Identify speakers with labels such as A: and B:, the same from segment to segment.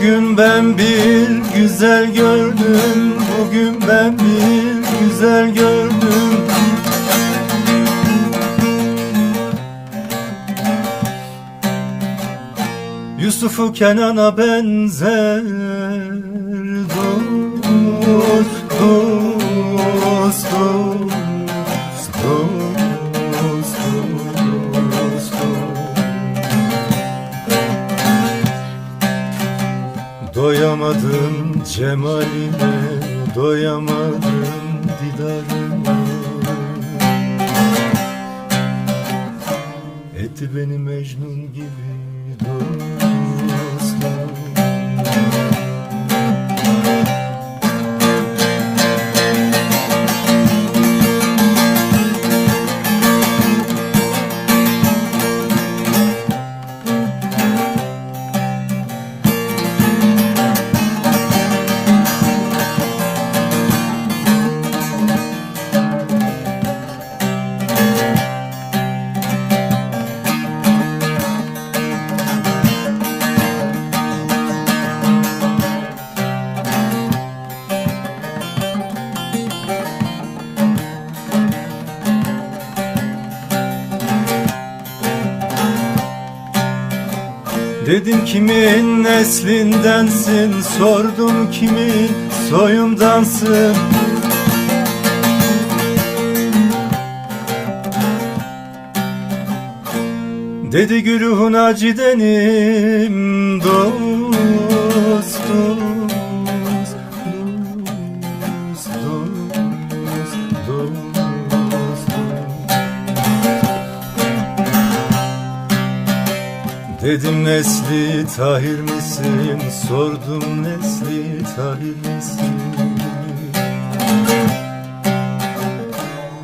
A: Bugün ben bir güzel gördüm. Bugün ben bir güzel gördüm. Yusuf'u Kenan'a benzer Dost, dost, dost, dost, Doyamadım cemaline, doyamadım didarına Etti beni Mecnun gibi dostum Dedim kimin neslindensin Sordum kimin soyundansın. Dedi Gülühün Acide'nim dost Dedim Nesli Tahir misin? Sordum Nesli Tahir misin?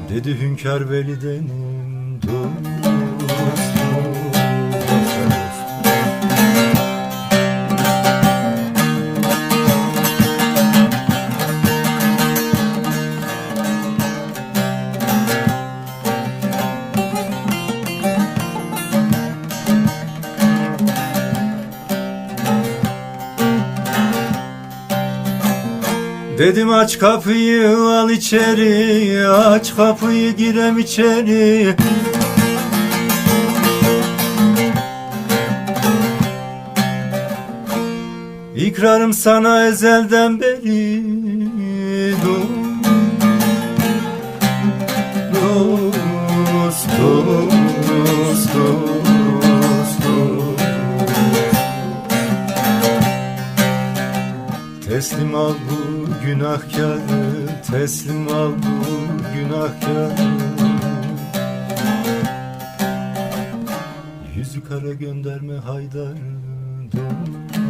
A: Dedi Hünkar Velide'nin dostu Dedim aç kapıyı al içeri Aç kapıyı girem içeri İkrarım sana ezelden beri Dost, dost, dost, dost. Teslim al bu günahkarı Teslim al bu günahkarı. Yüzü kara gönderme Haydar Dost